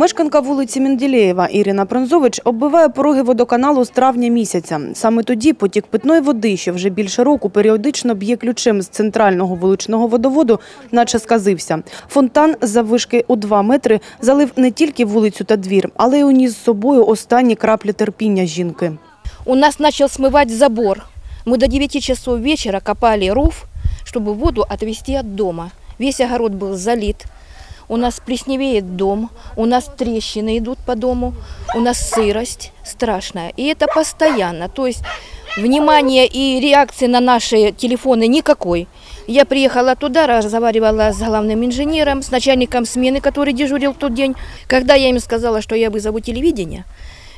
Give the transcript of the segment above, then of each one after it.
Мешканка вулиці Менділеєва Ірина Пронзович оббиває пороги водоканалу з травня місяця. Саме тоді потік питної води, що вже більше року періодично б'є ключем з центрального вуличного водоводу, наче сказився. Фонтан заввишки у 2 метри залив не тільки вулицю та двір, але й уніс з собою останні краплі терпіння жінки. У нас начал смывать забор. Мы до 9 часов вечера копали ров, чтобы воду отвести от дома. Весь огород был залит. У нас плесневеет дом, у нас трещины идут по дому, у нас сырость страшная. И это постоянно. То есть внимания и реакции на наши телефоны никакой. Я приехала туда, разговаривала с главным инженером, с начальником смены, который дежурил в тот день. Когда я им сказала, что я вызову телевидение,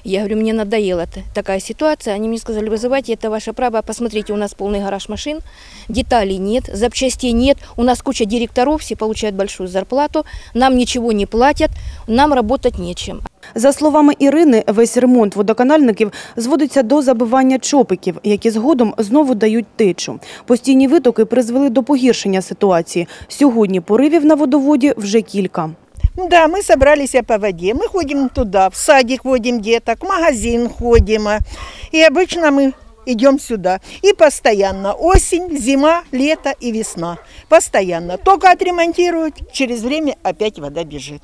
я говорю, мне надоела т- такая ситуация. Они мне сказали, вызывайте, это ваше право. Посмотрите, у нас полный гараж машин, деталей нет, запчастей нет. У нас куча директоров, все получают большую зарплату. Нам ничего не платят, нам работать нечем. За словами Ірини, весь ремонт водоканальників зводиться до забивання чопиків, які згодом знову дають течу. Постійні витоки призвели до погіршення ситуації. Сьогодні поривів на водоводі вже кілька. Да, мы собрались по воде. Мы ходим туда, в садик водим деток, в магазин ходим. И обычно мы идем сюда. И постоянно осень, зима, лето и весна. Постоянно. Только отремонтируют, через время опять вода бежит.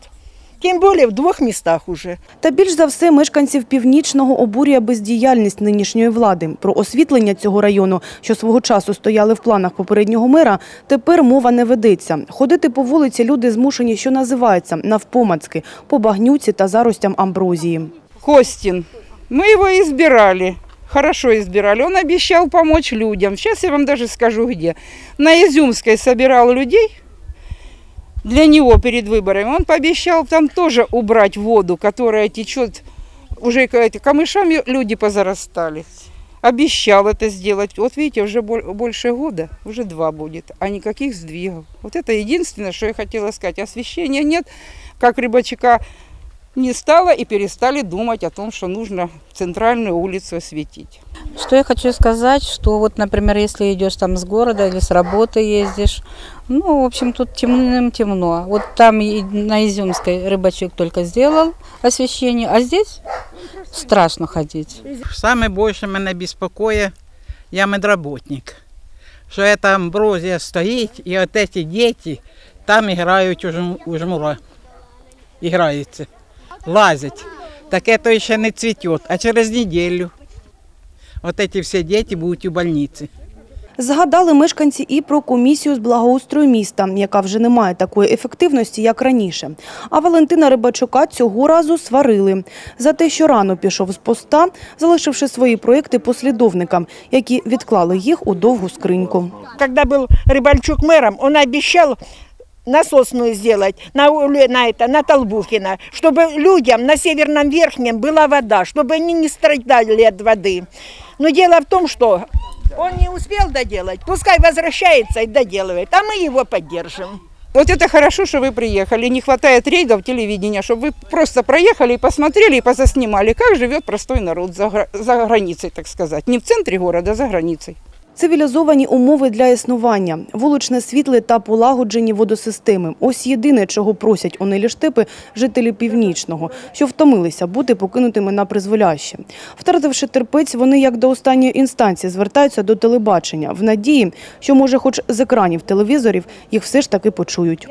Тем более в двух местах уже. Та більш за все мешканців північного обурює бездіяльність нинішньої влади. Про освітлення цього району, що свого часу стояли в планах попереднього мера, тепер мова не ведеться. Ходити по вулиці люди змушені, що називається, навпомацки, по багнюці та заростям амброзії. Костин. Мы его избирали. Хорошо избирали. Он обещал помочь людям. Сейчас я вам даже скажу где. На Изюмской собирал людей для него перед выборами. Он пообещал там тоже убрать воду, которая течет уже камышами люди позарастали. Обещал это сделать. Вот видите, уже бо- больше года, уже два будет, а никаких сдвигов. Вот это единственное, что я хотела сказать. Освещения нет, как рыбачка не стало и перестали думать о том, что нужно центральную улицу осветить. Что я хочу сказать, что вот, например, если идешь там с города или с работы ездишь, ну, в общем, тут темным темно. Вот там и на Изюмской рыбачок только сделал освещение, а здесь страшно ходить. Саме більше мене беспокоит, я медработник, що эта амброзія стоїть, і от эти діти там грають у, жм- у жмура. Играються, лазять. Так это ще не цвітет, а через неділю. От эти всі діти будуть у больниці. Згадали мешканці і про комісію з благоустрою міста, яка вже не має такої ефективності, як раніше. А Валентина Рибачука цього разу сварили за те, що рано пішов з поста, залишивши свої проекти послідовникам, які відклали їх у довгу скриньку. Когда был Рыбальчук мэром, он обещал насосную сделать на, уле- на, это, на Толбухина, чтобы людям на Северном Верхнем была вода, чтобы они не страдали от воды. Но дело в том, что он не успел доделать, пускай возвращается и доделывает, а мы его поддержим. Вот это хорошо, что вы приехали. Не хватает рейдов телевидения, чтобы вы просто проехали и посмотрели, и позаснимали, как живет простой народ за, гра- за границей, так сказать. Не в центре города, а за границей. Цивілізовані умови для існування, вуличне світле та полагоджені водосистеми. Ось єдине, чого просять у штепи жителі Північного, що втомилися бути покинутими на призволяще. Втративши терпець, вони як до останньої інстанції звертаються до телебачення в надії, що, може, хоч з екранів телевізорів їх все ж таки почують.